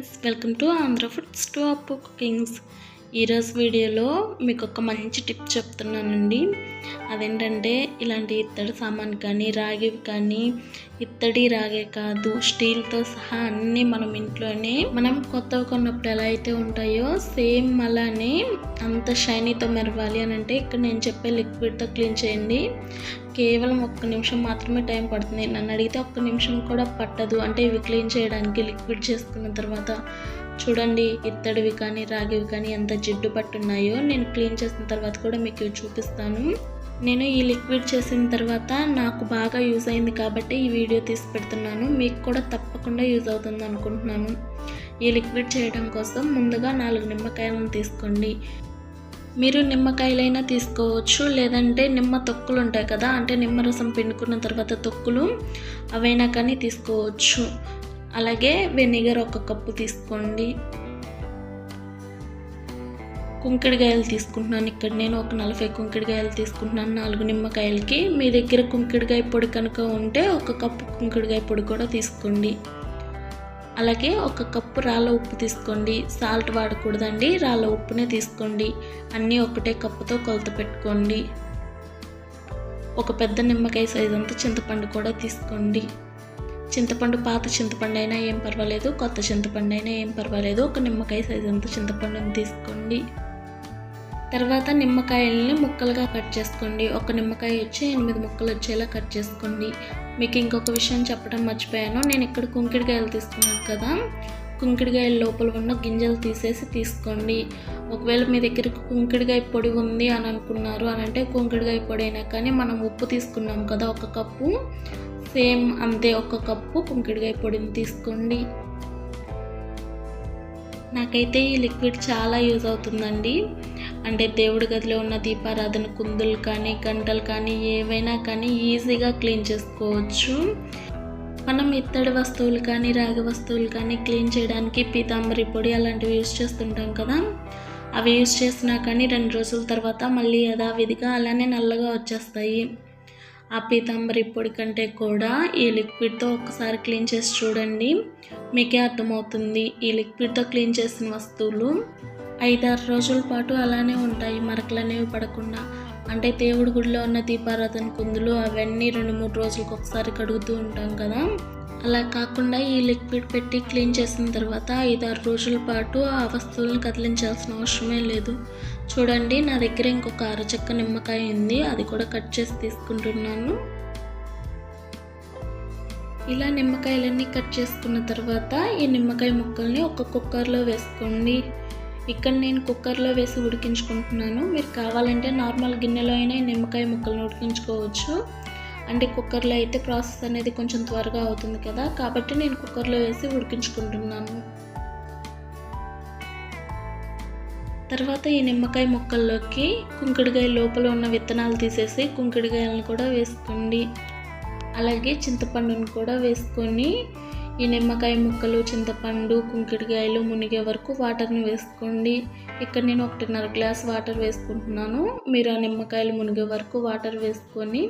friends welcome to Andhra foods to Appu cookings ఈరోజు వీడియోలో మీకు ఒక మంచి టిప్ చెప్తున్నానండి. అదేంటంటే ఇలాంటి ఇత్తడి సామాన్ కానీ రాగివి కానీ ఇత్తడి రాగే కాదు స్టీల్తో సహా అన్నీ మనం ఇంట్లోనే మనం కొత్తవి కొన్నప్పుడు ఎలా అయితే ఉంటాయో సేమ్ అలానే అంత షైనీతో మెరవాలి అని అంటే ఇక్కడ నేను చెప్పే లిక్విడ్తో క్లీన్ చేయండి. కేవలం ఒక్క నిమిషం మాత్రమే టైం పడుతుంది. నన్ను అడిగితే ఒక్క నిమిషం కూడా పట్టదు. అంటే ఇవి క్లీన్ చేయడానికి లిక్విడ్ చేసుకున్న తర్వాత చూడండి ఇత్తడివి కానీ రాగివి కానీ ఎంత జిడ్డు పట్టున్నాయో నేను క్లీన్ చేసిన తర్వాత కూడా మీకు చూపిస్తాను. నేను ఈ లిక్విడ్ చేసిన తర్వాత నాకు బాగా యూజ్ అయింది కాబట్టి ఈ వీడియో తీసి పెడుతున్నాను. మీకు కూడా తప్పకుండా యూజ్ అవుతుంది అనుకుంటున్నాను. ఈ లిక్విడ్ చేయడం కోసం ముందుగా నాలుగు నిమ్మకాయలను తీసుకోండి. మీరు నిమ్మకాయలైనా తీసుకోవచ్చు లేదంటే నిమ్మ తొక్కులు ఉంటాయి కదా అంటే నిమ్మరసం పిండుకున్న తర్వాత తొక్కులు అవైనా కానీ తీసుకోవచ్చు. అలాగే వెనిగర్ ఒక కప్పు తీసుకోండి. కుంకుడుకాయలు తీసుకుంటున్నాను. ఇక్కడ నేను ఒక నలభై కుంకుడుకాయలు తీసుకుంటున్నాను. నాలుగు నిమ్మకాయలకి. మీ దగ్గర కుంకుడుకాయ పొడి కనుక ఉంటే ఒక కప్పు కుంకుడుకాయ పొడి కూడా తీసుకోండి. అలాగే ఒక కప్పు రాళ్ళ ఉప్పు తీసుకోండి. సాల్ట్ వాడకూడదండి. రాళ్ళ ఉప్పునే తీసుకోండి. అన్నీ ఒకటే కప్పుతో కొలత పెట్టుకోండి. ఒక పెద్ద నిమ్మకాయ సైజ్ అంతా చింతపండు కూడా తీసుకోండి. చింతపండు పాత చింతపండు అయినా ఏం పర్వాలేదు కొత్త చింతపండు అయినా ఏం పర్వాలేదు. ఒక నిమ్మకాయ సైజ్ అంత చింతపండుని తీసుకోండి. తర్వాత నిమ్మకాయల్ని ముక్కలుగా కట్ చేసుకోండి. ఒక నిమ్మకాయ వచ్చి ఎనిమిది ముక్కలు వచ్చేలా కట్ చేసుకోండి. మీకు ఇంకొక విషయం చెప్పడం మర్చిపోయాను. నేను ఇక్కడ కుంకిడికాయలు తీసుకున్నాను కదా. కుంకిడికాయల లోపల ఉన్న గింజలు తీసేసి తీసుకోండి. ఒకవేళ మీ దగ్గర కుంకిడికాయ పొడి ఉంది అని అనుకున్నారు అని అంటే కుంకిడికాయ పొడి అయినా కానీ మనం ఉప్పు తీసుకున్నాం కదా ఒక కప్పు. సేమ్ అంతే ఒక కప్పు కుంకిడికాయ పొడిని తీసుకోండి. నాకైతే ఈ లిక్విడ్ చాలా యూజ్ అవుతుందండి. అంటే దేవుడి గదిలో ఉన్న దీపారాధన కుందులు కానీ గంటలు కానీ ఏవైనా కానీ ఈజీగా క్లీన్ చేసుకోవచ్చు. మనం ఇత్తడి వస్తువులు కానీ రాగి వస్తువులు కానీ క్లీన్ చేయడానికి పీతాంబరి పొడి అలాంటివి యూజ్ చేస్తుంటాం కదా. అవి యూజ్ చేసినా కానీ రెండు రోజుల తర్వాత మళ్ళీ యథావిధిగా అలానే నల్లగా వచ్చేస్తాయి. ఆ పీతాంబరి పొడి కంటే కూడా ఈ లిక్విడ్తో ఒకసారి క్లీన్ చేసి చూడండి. మీకే అర్థమవుతుంది. ఈ లిక్విడ్తో క్లీన్ చేసిన వస్తువులు ఐదారు రోజుల పాటు అలానే ఉంటాయి. మరకలు అనేవి పడకుండా. అంటే దేవుడి గుడిలో ఉన్న దీపారాధన కుందులు అవన్నీ రెండు మూడు రోజులకు ఒకసారి కడుగుతూ ఉంటాం కదా. అలా కాకుండా ఈ లిక్విడ్ పెట్టి క్లీన్ చేసిన తర్వాత ఐదారు రోజుల పాటు ఆ వస్తువులను కదిలించాల్సిన అవసరమే లేదు. చూడండి నా దగ్గర ఇంకొక అరచక్క నిమ్మకాయ ఉంది. అది కూడా కట్ చేసి తీసుకుంటున్నాను. ఇలా నిమ్మకాయలన్నీ కట్ చేసుకున్న తర్వాత ఈ నిమ్మకాయ ముక్కల్ని ఒక కుక్కర్లో వేసుకోండి. ఇక్కడ నేను కుక్కర్లో వేసి ఉడికించుకుంటున్నాను. మీరు కావాలంటే నార్మల్ గిన్నెలో అయినా నిమ్మకాయ ముక్కలను ఉడికించుకోవచ్చు. అంటే కుక్కర్లో అయితే ప్రాసెస్ అనేది కొంచెం త్వరగా అవుతుంది కదా. కాబట్టి నేను కుక్కర్లో వేసి ఉడికించుకుంటున్నాను. తర్వాత ఈ నిమ్మకాయ ముక్కల్లోకి కుంకుడికాయ లోపల ఉన్న విత్తనాలు తీసేసి కుంకుడికాయలను కూడా వేసుకోండి. అలాగే చింతపండును కూడా వేసుకొని ఈ నిమ్మకాయ ముక్కలు చింతపండు కుంకిడికాయలు మునిగే వరకు వాటర్ని వేసుకోండి. ఇక్కడ నేను ఒకటిన్నర గ్లాస్ వాటర్ వేసుకుంటున్నాను. మీరు ఆ నిమ్మకాయలు మునిగే వరకు వాటర్ వేసుకొని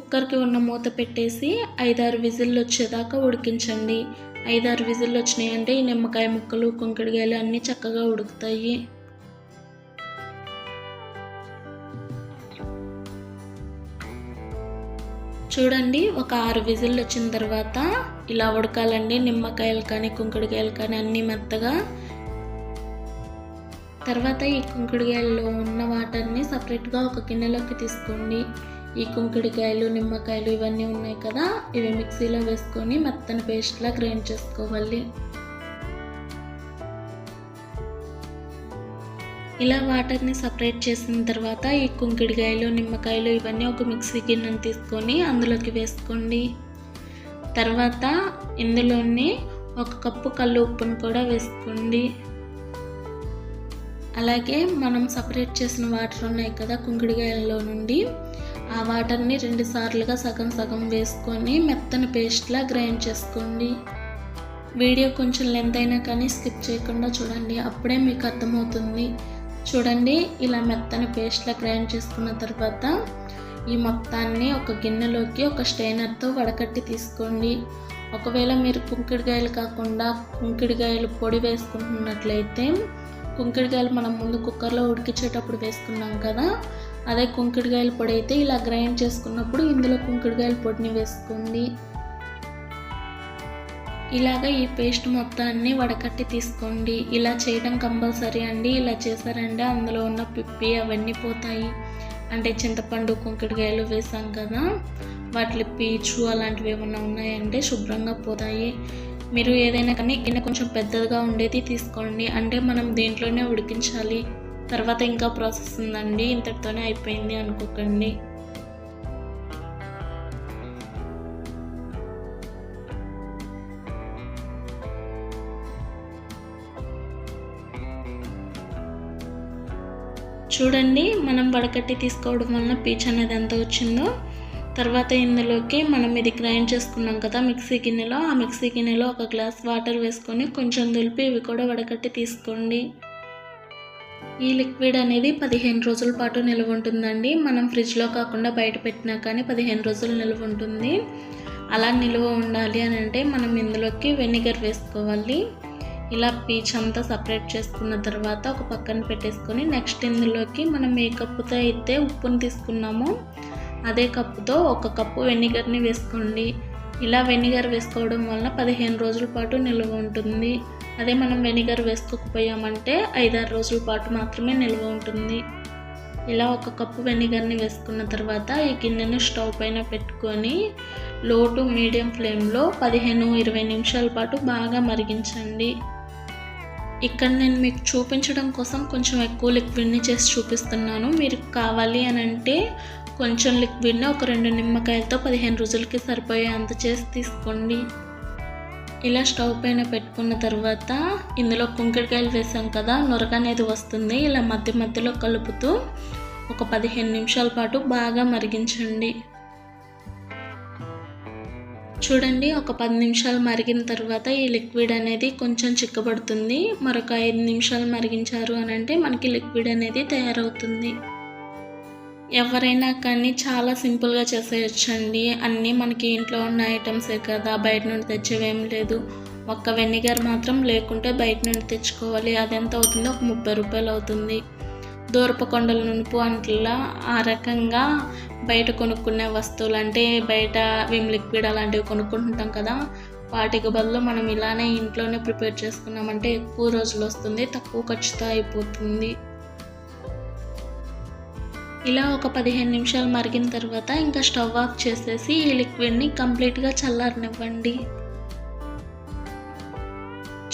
కుక్కర్కి ఉన్న మూత పెట్టేసి ఐదారు విజిల్లు వచ్చేదాకా ఉడికించండి. ఐదారు విజిల్లు వచ్చినాయంటే ఈ నిమ్మకాయ ముక్కలు కుంకిడికాయలు అన్నీ చక్కగా ఉడుకుతాయి. చూడండి ఒక ఆరు విజిల్లు వచ్చిన తర్వాత ఇలా ఉడకాలండి. నిమ్మకాయలు కానీ కుంకుడికాయలు కానీ అన్నీ మెత్తగా. తర్వాత ఈ కుంకుడికాయల్లో ఉన్న వాటర్ని సపరేట్గా ఒక గిన్నెలోకి తీసుకోండి. ఈ కుంకుడికాయలు నిమ్మకాయలు ఇవన్నీ ఉన్నాయి కదా ఇవి మిక్సీలో వేసుకొని మెత్తని పేస్ట్లా గ్రైండ్ చేసుకోవాలి. ఇలా వాటర్ని సపరేట్ చేసిన తర్వాత ఈ కుంకిడికాయలు నిమ్మకాయలు ఇవన్నీ ఒక మిక్సీ గిన్నెను తీసుకొని అందులోకి వేసుకోండి. తర్వాత ఇందులోని ఒక కప్పు కళ్ళు ఉప్పును కూడా వేసుకోండి. అలాగే మనం సపరేట్ చేసిన వాటర్ ఉన్నాయి కదా కుంకిడికాయలలో నుండి ఆ వాటర్ని రెండు సార్లుగా సగం సగం వేసుకొని మెత్తని పేస్ట్లా గ్రైండ్ చేసుకోండి. వీడియో కొంచెం లెంత్ అయినా కానీ స్కిప్ చేయకుండా చూడండి. అప్పుడే మీకు అర్థమవుతుంది. చూడండి ఇలా మెత్తని పేస్ట్లా గ్రైండ్ చేసుకున్న తర్వాత ఈ మొత్తాన్ని ఒక గిన్నెలోకి ఒక స్టైనర్తో వడకట్టి తీసుకోండి. ఒకవేళ మీరు కుంకుడుకాయలు కాకుండా కుంకుడుకాయలు పొడి వేసుకుంటున్నట్లయితే కుంకుడుకాయలు మనం ముందు కుక్కర్లో ఉడికించేటప్పుడు వేసుకున్నాం కదా అదే కుంకుడుకాయల పొడి అయితే ఇలా గ్రైండ్ చేసుకున్నప్పుడు ఇందులో కుంకుడుకాయల పొడిని వేసుకోండి ఇలాగ ఈ పేస్ట్ మొత్తాన్ని వడకట్టి తీసుకోండి. ఇలా చేయడం కంపల్సరీ అండి. ఇలా చేశారంటే అందులో ఉన్న పిప్పి అవన్నీ పోతాయి. అంటే చింతపండు కుంకుడుకాయలు వేసాం కదా. వాటి పీచు అలాంటివి ఏమైనా ఉన్నాయంటే శుభ్రంగా పోతాయి. మీరు ఏదైనా కానీ గిన్నె కొంచెం పెద్దదిగా ఉండేది తీసుకోండి. అంటే మనం దీంట్లోనే ఉడికించాలి. తర్వాత ఇంకా ప్రాసెస్ ఉందండి ఇంతటితోనే అయిపోయింది అనుకోకండి. చూడండి మనం వడకట్టి తీసుకోవడం వలన పీచ్ అనేది ఎంత వచ్చిందో. తర్వాత ఇందులోకి మనం ఇది గ్రైండ్ చేసుకున్నాం కదా మిక్సీ గిన్నెలో ఆ మిక్సీ గిన్నెలో ఒక గ్లాస్ వాటర్ వేసుకొని కొంచెం దులిపి ఇవి కూడా వడకట్టి తీసుకోండి. ఈ లిక్విడ్ అనేది పదిహేను రోజుల పాటు నిల్వ ఉంటుందండి. మనం ఫ్రిడ్జ్లో కాకుండా బయట పెట్టినా కానీ పదిహేను రోజులు నిల్వ ఉంటుంది. అలా నిల్వ ఉండాలి అని అంటే మనం ఇందులోకి వెనిగర్ వేసుకోవాలి. ఇలా పీచ్ అంతా సపరేట్ చేసుకున్న తర్వాత ఒక పక్కన పెట్టేసుకొని నెక్స్ట్ ఇందులోకి మనం ఏ కప్పుతో అయితే ఉప్పుని తీసుకున్నామో అదే కప్పుతో ఒక కప్పు వెనిగర్ని వేసుకోండి. ఇలా వెనిగర్ వేసుకోవడం వలన పదిహేను రోజుల పాటు నిల్వ ఉంటుంది. అదే మనం వెనిగర్ వేసుకోకపోయామంటే ఐదారు రోజుల పాటు మాత్రమే నిల్వ ఉంటుంది. ఇలా ఒక కప్పు వెనిగర్ని వేసుకున్న తర్వాత ఈ గిన్నెను స్టవ్ పైన పెట్టుకొని లో టు మీడియం ఫ్లేమ్లో పదిహేను ఇరవై నిమిషాల పాటు బాగా మరిగించండి. ఇక్కడ నేను మీకు చూపించడం కోసం కొంచెం ఎక్కువ లిక్విడ్ని చేసి చూపిస్తున్నాను. మీరు కావాలి అని అంటే కొంచెం లిక్విడ్ని ఒక రెండు నిమ్మకాయలతో పదిహేను రోజులకి సరిపోయే అంత చేసి తీసుకోండి. ఇలా స్టవ్ పైన పెట్టుకున్న తర్వాత ఇందులో కుంకుడుకాయలు వేసాం కదా నొరగ అనేది వస్తుంది. ఇలా మధ్య మధ్యలో కలుపుతూ ఒక పదిహేను నిమిషాల పాటు బాగా మరిగించండి. చూడండి ఒక పది నిమిషాలు మరిగిన తర్వాత ఈ లిక్విడ్ అనేది కొంచెం చిక్కబడుతుంది. మరొక ఐదు నిమిషాలు మరిగించారు అని అంటే మనకి లిక్విడ్ అనేది తయారవుతుంది. ఎవరైనా కానీ చాలా సింపుల్గా చేసేయచ్చండి. అన్నీ మనకి ఇంట్లో ఉన్న ఐటమ్సే కదా బయట నుండి తెచ్చేవేం లేదు. ఒక్క వెనిగర్ మాత్రం లేకుంటే బయట నుండి తెచ్చుకోవాలి. అది ఎంత అవుతుందో? ఒక ముప్పై రూపాయలు అవుతుంది. దూరపకొండల నునుపు అంట్లా ఆ రకంగా బయట కొనుక్కునే వస్తువులు అంటే బయట విమ్ లిక్విడ్ అలాంటివి కొనుక్కుంటుంటాం కదా వాటికి బదులు మనం ఇలానే ఇంట్లోనే ప్రిపేర్ చేసుకున్నామంటే ఎక్కువ రోజులు వస్తుంది తక్కువ ఖర్చుతో అయిపోతుంది. ఇలా ఒక పదిహేను నిమిషాలు మరిగిన తర్వాత ఇంకా స్టవ్ ఆఫ్ చేసేసి ఈ లిక్విడ్ని కంప్లీట్గా చల్లారనివ్వండి.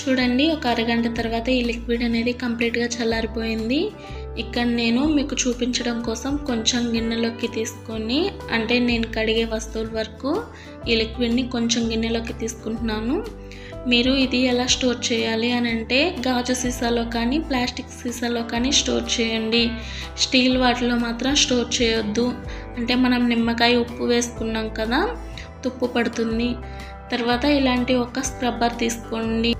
చూడండి ఒక అరగంట తర్వాత ఈ లిక్విడ్ అనేది కంప్లీట్గా చల్లారిపోయింది. ఇక్కడ నేను మీకు చూపించడం కోసం కొంచెం గిన్నెలోకి తీసుకొని అంటే నేను కడిగే వస్తువుల వరకు ఈ లిక్విడ్ని కొంచెం గిన్నెలోకి తీసుకుంటున్నాను. మీరు ఇది ఎలా స్టోర్ చేయాలి అని అంటే గాజు సీసాలో కానీ ప్లాస్టిక్ సీసాలో కానీ స్టోర్ చేయండి. స్టీల్ వాటిలో మాత్రం స్టోర్ చేయొద్దు. అంటే మనం నిమ్మకాయ ఉప్పు వేసుకున్నాం కదా తుప్పు పడుతుంది. తర్వాత ఇలాంటి ఒక స్క్రబ్బర్ తీసుకోండి.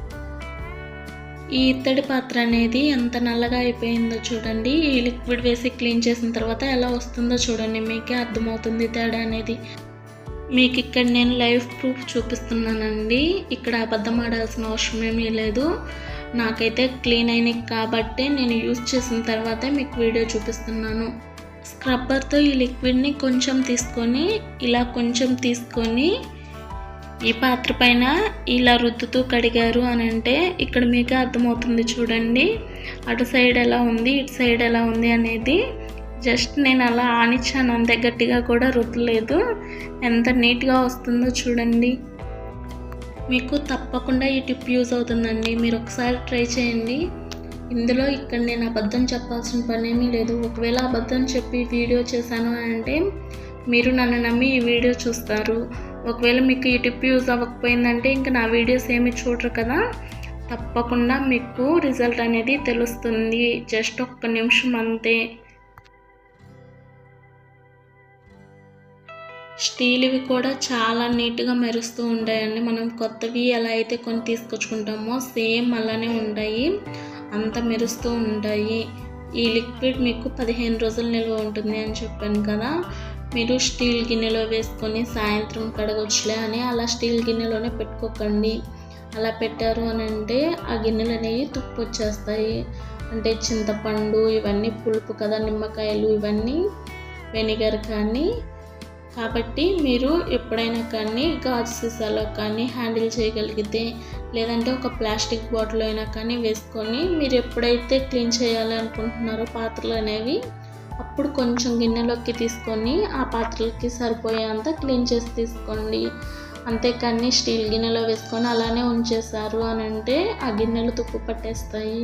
ఈ ఇత్తడి పాత్ర అనేది ఎంత నల్లగా అయిపోయిందో చూడండి. ఈ లిక్విడ్ వేసి క్లీన్ చేసిన తర్వాత ఎలా వస్తుందో చూడండి. మీకే అర్థమవుతుంది తేడా అనేది. మీకు ఇక్కడ నేను లైవ్ ప్రూఫ్ చూపిస్తున్నానండి. ఇక్కడ అబద్ధం ఆడాల్సిన అవసరం ఏమీ లేదు. నాకైతే క్లీన్ అయినాయి కాబట్టి నేను యూజ్ చేసిన తర్వాతే మీకు వీడియో చూపిస్తున్నాను. స్క్రబ్బర్తో ఈ లిక్విడ్ని కొంచెం తీసుకొని ఇలా కొంచెం తీసుకొని ఈ పాత్ర పైన ఇలా రుద్దుతూ కడిగారు అని అంటే ఇక్కడ మీకు అర్థమవుతుంది చూడండి. అటు సైడ్ ఎలా ఉంది ఇటు సైడ్ ఎలా ఉంది అనేది జస్ట్ నేను అలా ఆనిచ్చాను అంతే గట్టిగా కూడా రుద్దలేదు. ఎంత నీట్గా వస్తుందో చూడండి. మీకు తప్పకుండా ఈ టిప్ యూజ్ అవుతుందండి. మీరు ఒకసారి ట్రై చేయండి. ఇందులో ఇక్కడ నేను అబద్ధం చెప్పాల్సిన పనేమీ లేదు. ఒకవేళ అబద్ధం చెప్పి వీడియో చేశాను అంటే మీరు నన్ను నమ్మి ఈ వీడియో చూస్తారు. ఒకవేళ మీకు ఈ టిప్ యూజ్ అవ్వకపోయిందంటే ఇంకా నా వీడియోస్ ఏమి చూడరు కదా. తప్పకుండా మీకు రిజల్ట్ అనేది తెలుస్తుంది. జస్ట్ ఒక్క నిమిషం అంతే. స్టీల్వి కూడా చాలా నీట్గా మెరుస్తూ ఉంటాయండి. మనం కొత్తవి ఎలా అయితే కొన్ని తీసుకొచ్చుకుంటామో సేమ్ అలానే ఉంటాయి. అంత మెరుస్తూ ఉంటాయి. ఈ లిక్విడ్ మీకు పదిహేను రోజులు నిల్వ ఉంటుంది అని చెప్పాను కదా. మీరు స్టీల్ గిన్నెలో వేసుకొని సాయంత్రం కడగొచ్చులే అని అలా స్టీల్ గిన్నెలోనే పెట్టుకోకండి. అలా పెట్టారు అని అంటే ఆ గిన్నెలు అనేవి తుప్పు వచ్చేస్తాయి అంటే చింతపండు ఇవన్నీ పులుపు కదా నిమ్మకాయలు ఇవన్నీ వెనిగర్ కానీ కాబట్టి మీరు ఎప్పుడైనా కానీ గాజు సీసాలో కానీ హ్యాండిల్ చేయగలిగితే లేదంటే ఒక ప్లాస్టిక్ బాటిల్ అయినా కానీ వేసుకొని మీరు ఎప్పుడైతే క్లీన్ చేయాలనుకుంటున్నారో పాత్రలు అనేవి అప్పుడు కొంచెం గిన్నెలోకి తీసుకొని ఆ పాత్రలకి సరిపోయేంత క్లీన్ చేసి తీసుకోండి. అంతేకాని స్టీల్ గిన్నెలో వేసుకొని అలానే ఉంచేశారు అని అంటే ఆ గిన్నెలు తుప్పు పట్టేస్తాయి.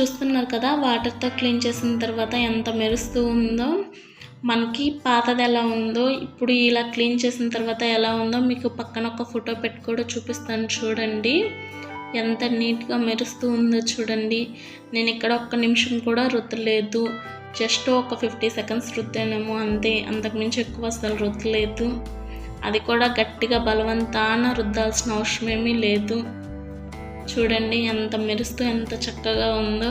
చూస్తున్నారు కదా వాటర్తో క్లీన్ చేసిన తర్వాత ఎంత మెరుస్తూ ఉందో మనకి పాతది ఎలా ఉందో ఇప్పుడు ఇలా క్లీన్ చేసిన తర్వాత ఎలా ఉందో మీకు పక్కన ఒక ఫోటో పెట్టి కూడా చూపిస్తాను చూడండి. ఎంత నీట్గా మెరుస్తూ ఉందో చూడండి. నేను ఇక్కడ ఒక్క నిమిషం కూడా రుద్దలేదు. జస్ట్ ఒక ఫిఫ్టీ సెకండ్స్ రుద్దానేమో అంతే. అంతకుమించి ఎక్కువ అసలు రుద్దలేదు. అది కూడా గట్టిగా బలవంతాన రుద్దాల్సిన అవసరం ఏమీ లేదు. చూడండి ఎంత మెరుస్తూ ఎంత చక్కగా ఉందో.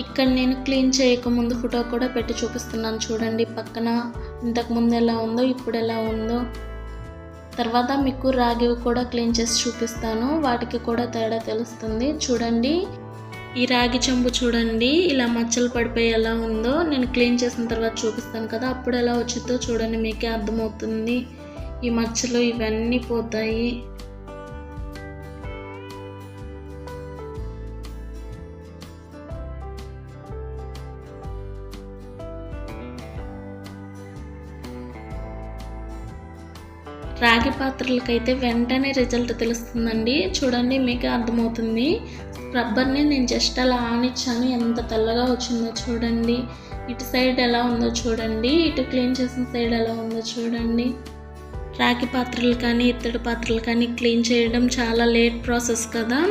ఇక్కడ నేను క్లీన్ చేయకముందు ఫోటో కూడా పెట్టి చూపిస్తున్నాను చూడండి పక్కన. ఇంతకు ముందు ఎలా ఉందో ఇప్పుడు ఎలా ఉందో. తర్వాత మీకు రాగివి కూడా క్లీన్ చేసి చూపిస్తాను. వాటికి కూడా తేడా తెలుస్తుంది. చూడండి. ఈ రాగి చెంబు చూడండి ఇలా మచ్చలు పడిపోయి ఎలా ఉందో. నేను క్లీన్ చేసిన తర్వాత చూపిస్తాను కదా అప్పుడు ఎలా వచ్చిందో చూడండి మీకే అర్థమవుతుంది. ఈ మచ్చలు ఇవన్నీ పోతాయి. పాత్రలకైతే వెంటనే రిజల్ట్ తెలుస్తుందండి. చూడండి మీకు అర్థమవుతుంది. రబ్బర్ని నేను జస్ట్ అలా ఆనిచ్చాను. ఎంత తెల్లగా వచ్చిందో చూడండి. ఇటు సైడ్ ఎలా ఉందో చూడండి. ఇటు క్లీన్ చేసిన సైడ్ ఎలా ఉందో చూడండి. రాగి పాత్రలు కానీ ఇత్తడి పాత్రలు కానీ క్లీన్ చేయడం చాలా లేట్ ప్రాసెస్ కదా.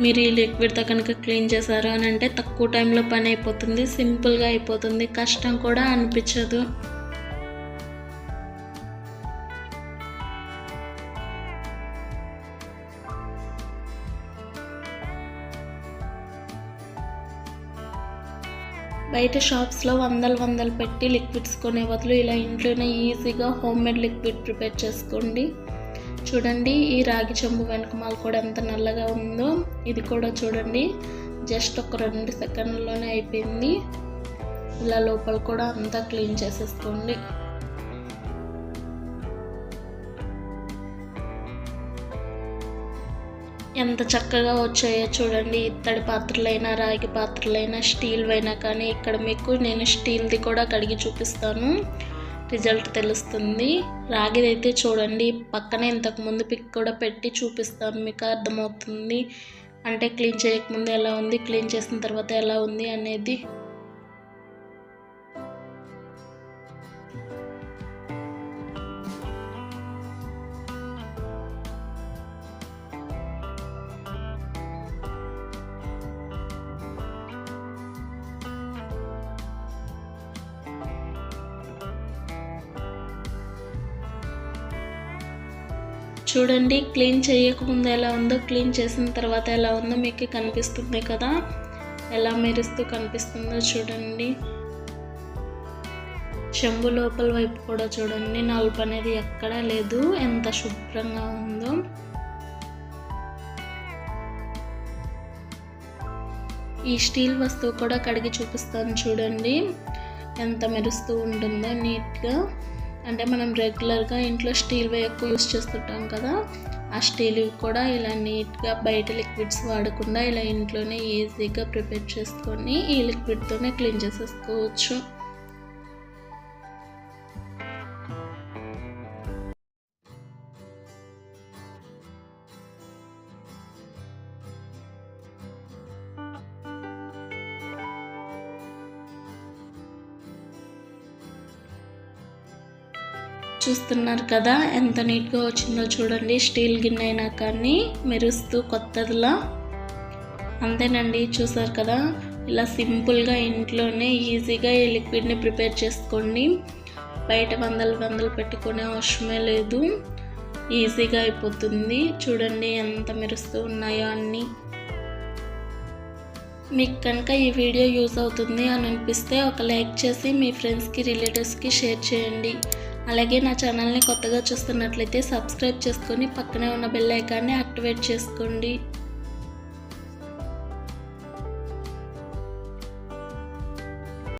మీరు ఈ లిక్విడ్తో కనుక క్లీన్ చేశారు అని అంటే తక్కువ టైంలో పని అయిపోతుంది. సింపుల్గా అయిపోతుంది. కష్టం కూడా అనిపించదు. బయట షాప్స్లో వందలు వందలు పెట్టి లిక్విడ్స్ కొనే బదులు ఇలా ఇంట్లోనే ఈజీగా హోమ్ మేడ్ లిక్విడ్ ప్రిపేర్ చేసుకోండి. చూడండి ఈ రాగి చెంబు వెనకమాల కూడా ఎంత నల్లగా ఉందో. ఇది కూడా చూడండి జస్ట్ ఒక రెండు సెకండ్లోనే అయిపోయింది. ఇలా లోపల కూడా అంతా క్లీన్ చేసేసుకోండి. ఎంత చక్కగా వచ్చాయో చూడండి. ఇత్తడి పాత్రలైనా రాగి పాత్రలైనా స్టీల్ అయినా కానీ ఇక్కడ మీకు నేను స్టీల్ది కూడా కడిగి చూపిస్తాను. రిజల్ట్ తెలుస్తుంది. రాగిది అయితే చూడండి పక్కనే ఇంతకుముందు పిక్ కూడా పెట్టి చూపిస్తాను మీకు అర్థమవుతుంది. అంటే క్లీన్ చేయకముందు ఎలా ఉంది క్లీన్ చేసిన తర్వాత ఎలా ఉంది అనేది చూడండి క్లీన్ చేయకముందు ఎలా ఉందో క్లీన్ చేసిన తర్వాత ఎలా ఉందో మీకు కనిపిస్తుంది కదా. ఎలా మెరుస్తూ కనిపిస్తుందో చూడండి. చెంబు లోపల వైపు కూడా చూడండి నలుపు అనేది ఎక్కడా లేదు ఎంత శుభ్రంగా ఉందో. ఈ స్టీల్ వస్తువు కూడా కడిగి చూపిస్తాను చూడండి ఎంత మెరుస్తూ ఉంటుందో నీట్గా. అంటే మనం రెగ్యులర్గా ఇంట్లో స్టీల్ వే ఎక్కువ యూస్ చేస్తుంటాం కదా ఆ స్టీల్ కూడా ఇలా నీట్గా బయట లిక్విడ్స్ వాడకుండా ఇలా ఇంట్లోనే ఈజీగా ప్రిపేర్ చేసుకొని ఈ లిక్విడ్తోనే క్లీన్ చేసేసుకోవచ్చు. చూస్తున్నారు కదా ఎంత నీట్గా వచ్చిందో చూడండి. స్టీల్ గిన్నె అయినా కానీ మెరుస్తూ కొత్తదిలా. అంతేనండి చూసారు కదా. ఇలా సింపుల్గా ఇంట్లోనే ఈజీగా ఈ లిక్విడ్ని ప్రిపేర్ చేసుకోండి. బయట వందలు వందలు పెట్టుకునే అవసరమే లేదు. ఈజీగా అయిపోతుంది. చూడండి ఎంత మెరుస్తూ ఉన్నాయో అన్నీ. మీకు కనుక ఈ వీడియో యూజ్ అవుతుంది అని అనిపిస్తే ఒక లైక్ చేసి మీ ఫ్రెండ్స్కి రిలేటివ్స్కి షేర్ చేయండి. అలాగే నా ఛానల్ని కొత్తగా చూస్తున్నట్లయితే సబ్స్క్రైబ్ చేసుకొని పక్కనే ఉన్న బెల్ ఐకాన్ని యాక్టివేట్ చేసుకోండి.